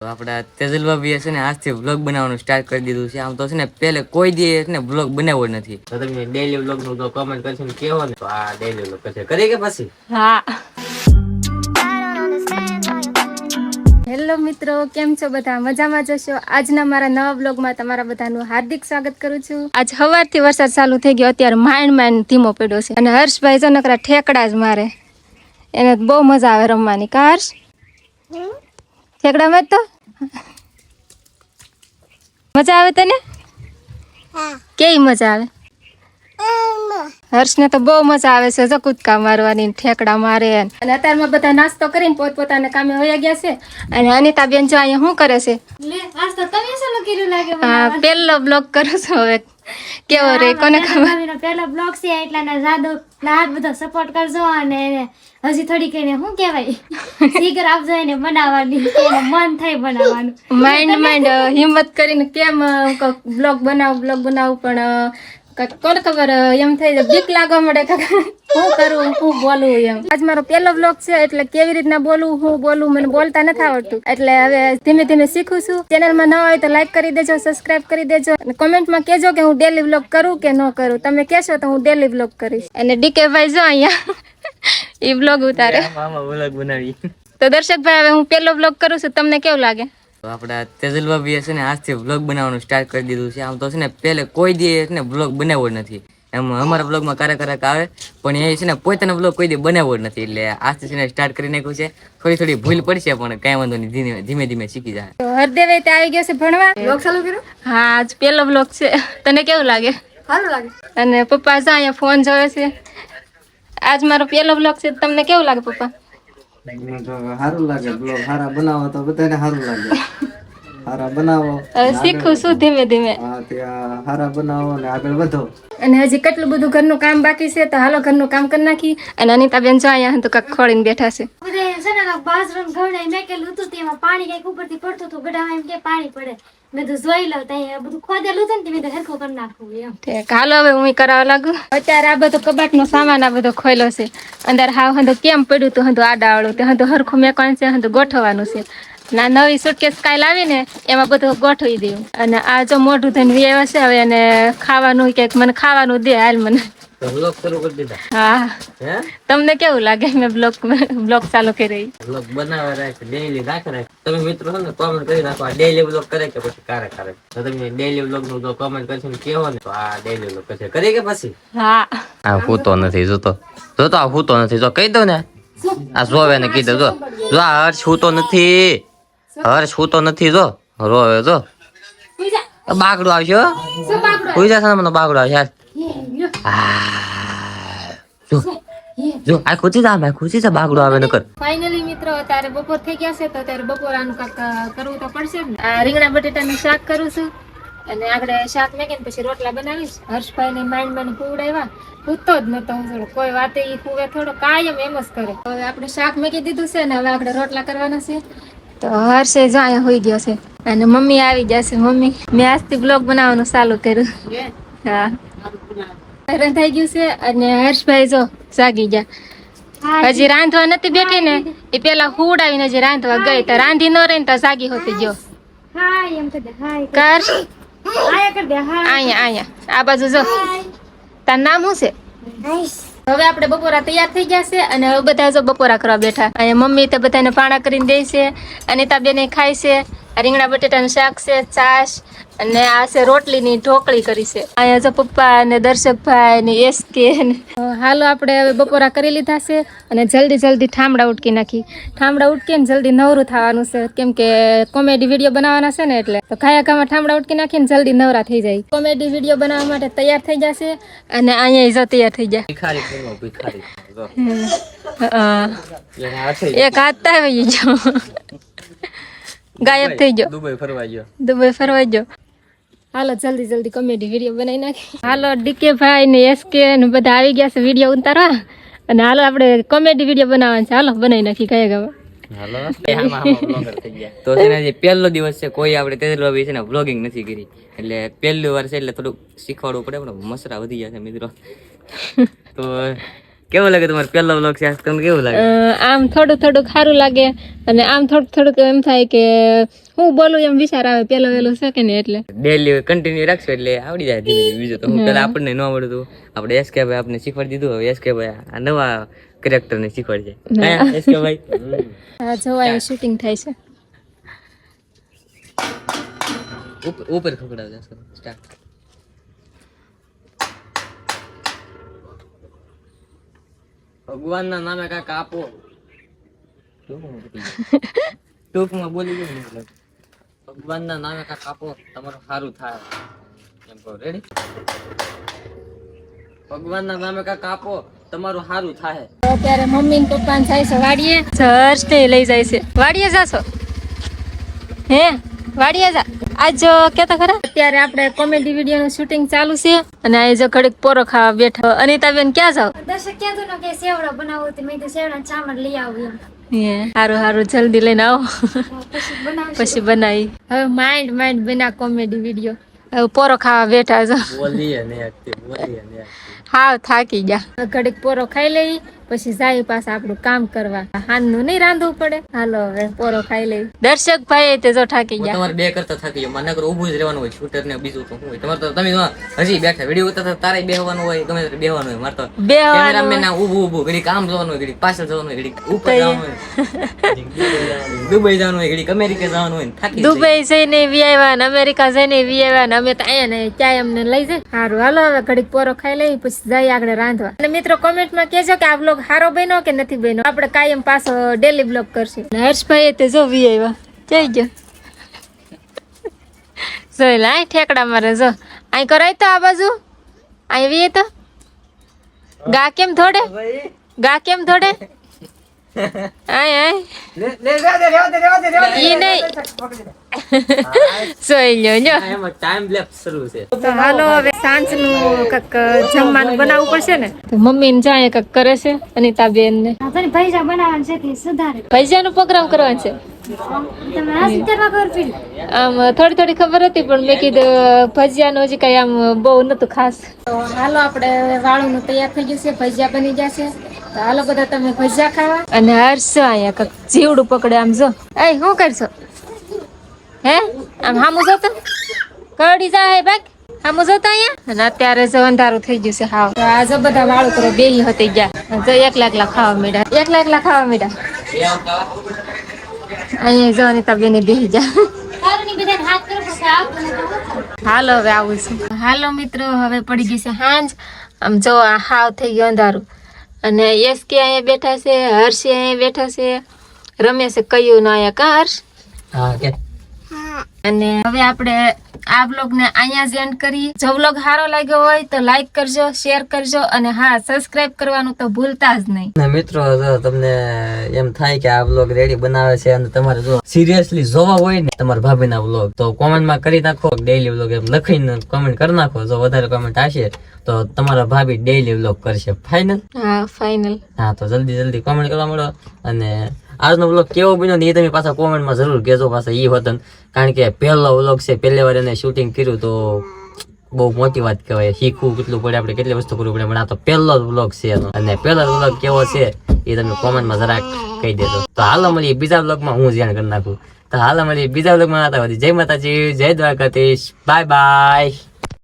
આપણા તેજલભાઈ ભાભીએ છે ને આજથી વ્લોગ બનાવવાનું સ્ટાર્ટ કરી દીધું છે. આમ તો છે ને પેલે કોઈ દી ને વ્લોગ બનાવ્યો નથી. તો તમે ડેલી વ્લોગનું તો કમેન્ટ કરશો ને કેવો ને? તો આ ડેલી વ્લોગ કરશે. કરી કે પછી? હા. હેલો મિત્રો કેમ છો બધા? મજામાં જશો આજના મારા નવા બ્લોગમાં તમારા બધાનું હાર્દિક સ્વાગત કરું છું. આજ સવારથી વરસાદ ચાલુ થઈ ગયો. અત્યારે માંડ માંડ ધીમો પડ્યો છે. અને હર્ષભાઈ જનકરા નકરા ઠેકડા જ મારે. એને બહુ મજા આવે રમવાની. કા હર્ષ? ઠેકડામાં મત તો? મજા આવે તને? કેવી મજા આવે? હર્ષને તો બહુ મજા આવે છે જો કૂદકા મારવાની ઠેકડા મારે અને અત્યારમાં બધા નાસ્તો કરીને પોતપોતાના કામે વયા ગયા છે. અને અનિતાબેન જો અહીંયા શું કરે છે? હા બ્લોક બ્લોગ કરું છું હવે. કેવો રે કોને ખબર? પહેલો બ્લોગ છે એટલે ને જાદો લાડ બધો સપોર્ટ કરજો અને હજી થોડી કઈને શું કહેવાય? શીઘ્ર આપજો એને બનાવવાની મન થાય બનાવવાનું. માઇન્ડ માઇન્ડ હિંમત કરીને કેમ બ્લોગ બનાવ બ્લોગ બનાવું પણ કોને ખબર એમ થઈ જાય બીક લાગવા મળે કે શું કરું હું બોલું એમ. આજ મારો પહેલો બ્લોગ છે એટલે કેવી રીતના બોલવું હું બોલું મને બોલતા નથી આવડતું. એટલે હવે ધીમે ધીમે શીખું છું. ચેનલમાં ન હોય તો લાઈક કરી દેજો સબસ્ક્રાઇબ કરી દેજો. અને કોમેન્ટમાં કહેજો કે હું ડેલી બ્લોગ કરું કે ન કરું. તમે કહેશો તો હું ડેલી બ્લોગ કરીશ. અને ડીકે ભાઈ જો અહીંયા. એ બ્લોગ ઉતારે. બનાવી તો દર્શક ભાઈ હવે હું પહેલો બ્લોગ કરું છું. તમને કેવું લાગે? આપણા તેજલ છે ને આજથી વ્લોગ બનાવવાનું સ્ટાર્ટ કરી દીધું છે. આમ તો છે ને પહેલે કોઈ દી ને વ્લોગ બનાવ્યો નથી. એમ અમારા બ્લોગમાં ક્યારેક ક્યારેક આવે પણ એ છે ને પોતાનો વ્લોગ કોઈ દી બનાવવો જ નથી. એટલે આજથી છે ને સ્ટાર્ટ કરી નાખ્યું છે. થોડી થોડી ભૂલ પડશે પણ કાંઈ વાંધો નહીં ધીમે ધીમે ધીમે શીખી જાય. હરદેવ તે આવી ગયો છે ભણવા. બ્લોગ ચાલુ કર્યો? હા આજ પહેલો બ્લોગ છે. તને કેવું લાગે? સારું લાગે. અને પપ્પા જા અહીંયા ફોન જોવે છે. આજ મારો પહેલો બ્લોગ છે. તમને કેવું લાગે પપ્પા? સારું લાગે બ્લોગ સારા બનાવો તો બધાને સારું લાગે. સારા બનાવો. હવે શીખું છું ધીમે ધીમે. હા ત્યાં સારા બનાવો અને આગળ વધો. અને હજી કેટલું બધું ઘરનું કામ બાકી છે તો હાલો ઘરનું કામ કરી નાખી. અને અનિતાબેન જો અહીંયા તો કાંઈક ખોળીને બેઠા છે. બધે છે ને કાંઈક બાજરું મેકેલું હતું તેમાં પાણી કંઈક ઉપરથી પડતું હતું. ગઢામાં એમ કે પાણી પડે. મેં તો જોઈ લઉં ત્યાં બધું ખોદેલું હતું ને તે મેં તો હરખું કરી નાખવું એમ. ઠીક હાલો હવે હું કરાવવા લાગુ. અત્યારે આ બધો કબાટનો સામાન આ બધો ખોયલો છે. અંદર હાવ હંધો કેમ પડ્યું હતું હંધો આડાવાળું તે હંધો હરખું મેકવાનું છે હંધો ગોઠવવાનું છે. ના નવી સુટકેસ કાંઈ લાવીને એમાં બધું ગોઠવી દઉં અને આ જો મોઢું થઈને વ્યવ છે હવે અને ખાવાનું કે મને ખાવાનું દે હાલ મને. તો વ્લોગ શરૂ કરી દીધા? હા. તમને કેવું લાગે? મેં બ્લોગ બ્લોગ ચાલુ કરી. વ્લોગ બનાવવા રાખે ડેઈલી રાખે રાખે. તમે મિત્રો છો ને કોમેન્ટ કરી નાખો આ ડેઈલી વ્લોગ કરે કે પછી કારે કારે? તો તમે ડેઈલી વ્લોગનું તો કોમેન્ટ કરશો ને કેવો ને તો આ ડેઈલી વ્લોગ કરશે. કરી કે પછી? હા. આ હૂતો નથી જોતો. જોતો આ હૂતો નથી જો કહી દઉં ને. આ જોવે ને કીધું જો. જો આ હર્ષ હૂતો નથી. હર્ષ હૂતો નથી જો. રોવે જો. બાગડો આવશે કોઈ જશે મને બાગડો આવશે જો. જો આ ખુશી જા મેં ખુશી છે બાગડો આવે નકર ફાઇનલી મિત્રો અત્યારે બપોર થઈ ગયા છે તો અત્યારે બપોરાનું કાંઈક કરવું તો પડશે ને. આ રીંગણા બટેટાનું શાક કરું છું. અને આગળ શાક મેકીને પછી રોટલા બનાવીશ. હર્ષભાઈ ને માંડ માંડ ખવડાવ્યા. પૂછતો જ નતો હું થોડો કોઈ વાતે ઈ ખુવે થોડો કાયમ એમ જ કરે. હવે આપણે શાક મેકી દીધું છે ને હવે આપણે રોટલા કરવાના છે. તો હર્ષે જો અહીંયા હોઈ ગયો છે. અને મમ્મી આવી જશે મમ્મી. મેં આજથી બ્લોગ બનાવવાનું ચાલુ કર્યું. હા. રંધાઈ થઈ ગયું છે અને હર્ષભાઈ જો જાગી ગયા. હજી રાંધવા નથી બેઠી ને એ પેલા હુડાવીને હજી રાંધવા ગઈ. તો રાંધી ન રહી તો જાગી હોતી એમ કરી. અહીંયા આ બાજુ જો. તાર નામ શું છે? હવે આપણે બપોરા તૈયાર થઈ ગયા છે અને બધા જો બપોરા કરવા બેઠા. અને મમ્મી તો બધાને પાણા કરીને દે છે અનિતા બેને ખાય છે. રીંગણા બટેટાનું શાક છે છાશ અને આ છે રોટલીની ઢોકળી કરી છે. અહીંયા જો પપ્પા અને દર્શકભાઈ ને એસકે કે હાલો આપણે હવે બપોરા કરી લીધા છે અને જલ્દી જલ્દી ઠામડા ઉટકી નાખી. ઠામડા ઉટકીને જલ્દી નવરું થવાનું છે. કેમ કે કોમેડી વીડિયો બનાવવાના છે ને એટલે. તો ખાયા ખામાં ઠામડા ઉટકી નાખીને જલ્દી નવરા થઈ જાય. કોમેડી વીડિયો બનાવવા માટે તૈયાર થઈ જશે અને અહીંયા જો તૈયાર થઈ જાય. એક હાથ આવી ગયો ગાયબ થઈ ગયો. દુબઈ ફરવા ગયો. દુબઈ ફરવા ગયો. હાલો જલ્દી જલ્દી કોમેડી વીડિયો બનાવી નાખી. હાલો ડીકે ભાઈ ને એસકે ને બધા આવી ગયા છે વીડિયો ઉતારવા. અને હાલો આપણે કોમેડી વીડિયો બનાવવાનું છે. હાલો બનાવી નાખી થઈ ગયા. તો છે ને પહેલો દિવસ છે કોઈ આપણે તેજલ છે ને વ્લોગિંગ નથી કરી. એટલે પહેલી વાર છે એટલે થોડુંક શીખવાડવું પડે પણ મસરા વધી ગયા છે મિત્રો. તો કેવું લાગે તમારો પહેલો વ્લોગ છે? તમને કેવું લાગે? આમ થોડું થોડુંક સારું લાગે અને આમ થોડુંક થોડુંક એમ થાય કે હું બોલું એમ વિચાર આવે પેલો વેલો છે કે નહીં એટલે? ડેલી કન્ટિન્યુ રાખશો એટલે આવડી જાય ધીમે ધીમે. બીજું તો હું પેલા આપણને ન આવડતું. આપણે એસ કે ભાઈ આપણે શીખવાડી દીધું હવે એસ કે ભાઈ આ નવા કેરેક્ટર ને શીખવાડશે. એસ કે ભાઈ? આ જોવાય શૂટિંગ થાય છે. ઉપર ઉપર ખકડાવજો સ્ટાર્ટ ભગવાનના નામે કાંઈક આપો. ટૂંકમાં બોલી ગયો ને એટલે. ભગવાનના નામે કાંઈક આપો તમારું સારું થાય. એમ કહો. રેડી ભગવાનના નામે કાંઈક આપો તમારું સારું થાય. અત્યારે મમ્મી ને પપ્પા જાય છે વાડીએ. ને લઈ જાય છે. વાડીએ જાશો? હે? વાડીએ જા. આજ કેતા ખરા? અત્યારે આપણે કોમેડી વીડિયો નું શૂટિંગ ચાલુ છે. અને આ જો ઘડીક પોરો ખાવા બેઠા અનિતાબેન ક્યાં જાવ? દર્શક કહેતું ને કે સેવડો બનાવો તો મેં તો સેવડા ચામડ લઈ આવું હે સારું હારું જલ્દી લઈને આવો. પછી બનાવી. હવે માઇન્ડ માઇન્ડ બના કોમેડી વીડિયો. હવે પોરો ખાવા બેઠા છો બોલીએ ને બોલીએ ને હાવ થાકી ગયા. ઘડીક પોરો ખાઈ લઈ. પછી જાય પાછા આપણું કામ કરવા. હાનનું નહીં રાંધવું પડે. હાલો હવે પોરો ખાઈ લઈ. દર્શક ભાઈ તે જો થાકી ગયા. તમારે બે કરતા થાકી ગયો. મને ઊભું જ રહેવાનું હોય શૂટર ને બીજું તો હોય. તમારે તો તમે હજી બેઠા વીડિયો ઉતરતા તારે બેહવાનું હોય ગમે બેહવાનું હોય. મારે તો કેમેરામેન ના ઊભું ઊભું ઘડી આમ જવાનું હોય ઘડી પાછળ જવાનું હોય ઘડી ઉપર જવાનું દુબઈ જવાનું હોય ઘડી અમેરિકા જવાનું હોય થાકી. દુબઈ જઈને વી આવ્યા ને અમેરિકા જઈને વી આવ્યા ને અમે તો અહીંયા ને ક્યાંય અમને લઈ જાય. સારું હાલો હવે ઘડીક પોરો ખાઈ લઈ પછી જઈએ આગળ રાંધવા. અને મિત્રો કોમેન્ટમાં કહેજો કે આ બ્લોગ સારો બન્યો કે નથી બન્યો આપણે કાયમ પાછો ડેલી બ્લોગ કરશું. હર્ષભાઈ તે જો વી આવ્યા જઈ ગયો. જોઈ લે ઠેકડા મારે જો. અહીં કરાય તો આ બાજુ. અહીં વીએ તો. ગા કેમ થોડે ગા કેમ થોડે છે તો હાલો હવે સાંજનું કંઈક જમવાનું બનાવવું પડશે ને મમ્મી ને જાય કંઈક કરે છે અનિતાબેન ને હા, તને પૈસા બનાવવાનું છે સુધારે ભજીયાનો પ્રોગ્રામ કરવાનો છે આમ થોડી થોડી ખબર હતી પણ મેં કીધું ભજીયાનું હજી કઈ આમ બહુ નતું ખાસ હાલો આપણે વાળું તૈયાર થઈ ગયું છે ભજીયા બની જશે હાલો બધા તમે ભજીયા ખાવા. અને હર્ષો અહીંયા કક જીવડું પકડે આમ જો. એ, શું કરશો? હે? આમ હામું જોતો? કરડી જાય ભાગ? હામું જોતો અહીંયા? અને અત્યારે જો અંધારું થઈ ગયું છે હાવ. આ જો બધા વાળું કરો બેહી હતી ગયા. જો એકલા એકલા ખાવા માંડ્યા. એકલા એકલા ખાવા મીડા અહીંયા જો અનિતા બેને બેહી જા હાલો, હવે આવું છું. હાલો મિત્રો, હવે પડી ગયું છે હાંજ આમ જો હાવ થઈ ગયો અંધારું. અને યસ કે અહીંયા બેઠા છે હર્ષ અહીંયા બેઠા છે. રમેશે કયું ના અહીંયા કા હર્ષ? હા કે. અને હવે આપણે આ બ્લોગ ને અહીંયા જ એન્ડ કરીએ જો બ્લોગ સારો લાગ્યો હોય તો લાઈક કરજો શેર કરજો અને હા સબસ્ક્રાઇબ કરવાનું તો ભૂલતા જ નહીં. મિત્રો તમને એમ થાય કે આ બ્લોગ રેડી બનાવે છે અને તમારે જો સિરિયસલી જોવા હોય ને તમારા ભાભીના વ્લોગ તો કોમેન્ટમાં કરી નાખો. ડેઈલી બ્લોગ એમ લખીને કોમેન્ટ કરી નાખો. જો વધારે કોમેન્ટ આવશે તો તમારા ભાભી ડેઈલી વ્લોગ કરશે. ફાઇનલ હા ફાઇનલ હા તો જલ્દી જલ્દી કોમેન્ટ કરવા મળો અને આજનો વ્લોગ કેવો બન્યો ને એ તમે પાછા કોમેન્ટમાં જરૂર કહેજો પાછા એ વતન કારણ કે પહેલો વ્લોગ છે, પહેલી વાર એને શૂટિંગ કર્યું તો બહુ મોટી વાત કહેવાય. શીખવું કેટલું પડે, આપણે કેટલી વસ્તુ કરવું પડે, પણ આ તો પહેલો વ્લોગ છે એનો. અને પહેલો વ્લોગ કેવો છે, એ તમે કોમેન્ટમાં જરાક કહી દેજો. તો હાલો મળીએ બીજા વ્લોગમાં હું ધ્યાન કરી નાખું. તો હાલો મળીએ બીજા વ્લોગમાં હતા જય માતાજી, જય દ્વારકાધીશ બાય બાય